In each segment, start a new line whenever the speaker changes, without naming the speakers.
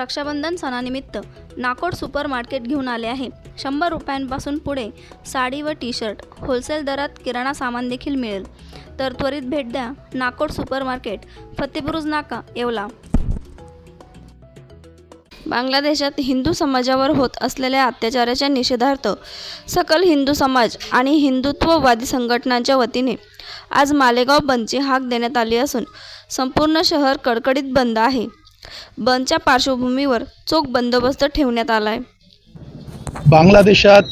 रक्षाबंधन सणानिमित्त Nakod super market घेऊन आले आहे. शंभर रुपयांपासून पुढे साडी व टी शर्ट होलसेल दरात किराणा सामान देखील मिळेल. तर त्वरित भेट द्या नाकोड सुपर मार्केट फतेबुरुज नाका येवला. बांगलादेशात हिंदू समाजावर होत असलेल्या अत्याचाराच्या निषेधार्थ सकल हिंदू समाज आणि हिंदुत्ववादी संघटनांच्या वतीने आज मालेगाव बंदची हाक देण्यात आली असून संपूर्ण शहर कडकडीत बंद आहे. बंदच्या पार्श्वभूमीवर चोख बंदोबस्त ठेवण्यात आला आहे
बांगलादेशात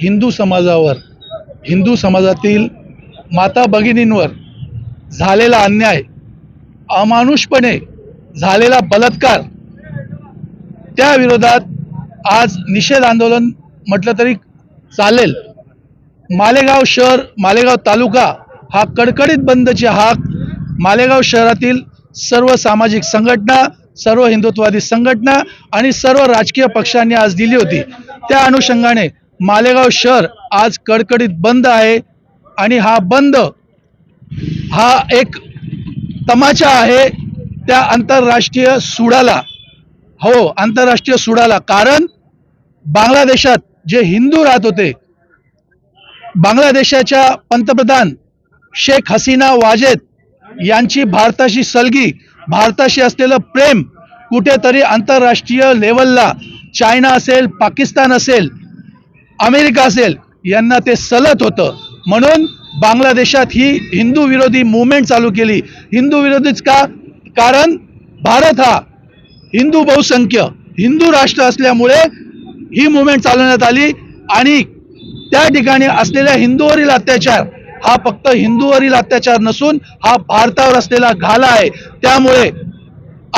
हिंदू समाजावर हिंदू समाजातील माता भगिनींवर झालेला अन्याय अमानुषपणे झालेला बलात्कार त्या विरोधात आज निषेध आंदोलन म्हटलं तरी चालेल. मालेगाव शहर मालेगाव तालुका हा कडकडीत बंदची हाक मालेगाव शहरातील सर्व सामाजिक संघटना सर्व हिंदुत्ववादी संघटना आणि सर्व राजकीय पक्षांनी आज दिली होती. त्या अनुषंगाने मालेगाव शहर आज कडकडीत बंद आहे आणि हा बंद हा एक तमाचा आहे त्या आंतरराष्ट्रीय सुडाला. हो आंतरराष्ट्रीय सुडाला. कारण बांगलादेशात जे हिंदू राहत होते बांगलादेशाच्या पंतप्रधान शेख हसीना वाजेद यांची भारताशी सलगी भारताशी असलेलं प्रेम कुठेतरी आंतरराष्ट्रीय लेवलला चायना असेल पाकिस्तान असेल अमेरिका असेल यांना ते सलत होतं. म्हणून बांगलादेशात ही हिंदू विरोधी मुवमेंट चालू केली. हिंदू विरोधीच का? कारण भारत हा हिंदू बहुसंख्य हिंदू राष्ट्र असल्यामुळे ही मुवमेंट चालवण्यात आली आणि त्या ठिकाणी असलेल्या हिंदूवरील अत्याचार हा फक्त हिंदूवरील अत्याचार नसून हा भारतावर असलेला घाला आहे. त्यामुळे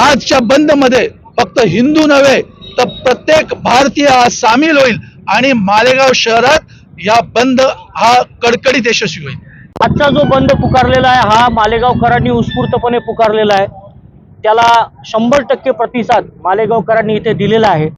आजच्या बंदमध्ये फक्त हिंदू नव्हे तर प्रत्येक भारतीय हा सामील होईल आणि मालेगाव शहरात या बंद हा कडकडीत यशस्वी होईल.
आजचा जो बंद पुकारलेला आहे हा मालेगावकरांनी उत्स्फूर्तपणे पुकारलेला आहे. त्याला शंभर टक्के प्रतिसाद मालेगावकरांनी इथे दिलेला आहे.